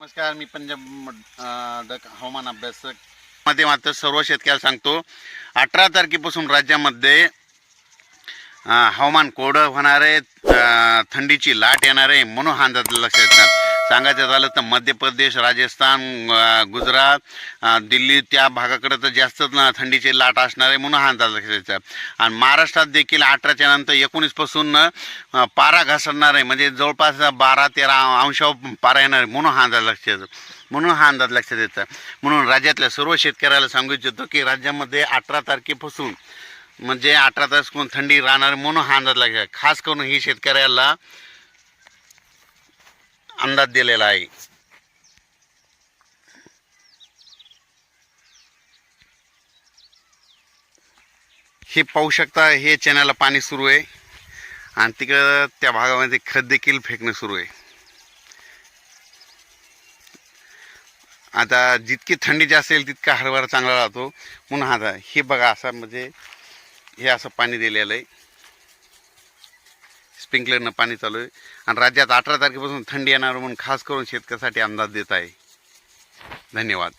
नमस्कार मी पंजाब अं, डक हवामान अभ्यासकमध्ये मात्र सर्व शेतकऱ्याला सांगतो अठरा तारखेपासून राज्यामध्ये हवामान कोरडं होणार आहे थंडीची लाट येणार आहे म्हणून हा अंदाज लक्षात सांगायचं झालं तर मध्य प्रदेश राजस्थान गुजरात दिल्ली त्या भागाकडे तर जास्तच ना थंडीची लाट असणार आहे म्हणून हा अंदाज घ्यायचा आणि महाराष्ट्रात देखील अठराच्या नंतर एकोणीसपासून पारा घसरणार आहे. म्हणजे जवळपास बारा तेरा अंशावर पारा येणार आहे म्हणून हा अंदाज लक्षात म्हणून हा अंदाज लक्षात येतं. म्हणून राज्यातल्या सर्व शेतकऱ्याला सांगू इच्छितो की राज्यामध्ये अठरा तारखेपासून म्हणजे अठरा तारखेपासून थंडी राहणार म्हणून हा अंदाज लक्षात खास करून ही शेतकऱ्याला अंदाज दिलेला आहे. हे पाहू शकता हे चॅनलला पाणी सुरू आहे. आणि तिकडं त्या भागामध्ये खत देखील फेकणं सुरू आहे. आता जितकी थंडी जास्त येईल तितका हरभरा चांगला राहतो. म्हणून आता हे बघा असा म्हणजे हे असं पाणी दिलेलं आहे. स्प्रिंकलरनं पाणी चालू आहे. आणि राज्यात अठरा तारखेपासून थंडी येणार म्हणून खास करून शेतकऱ्यासाठी अंदाज देत आहे. धन्यवाद.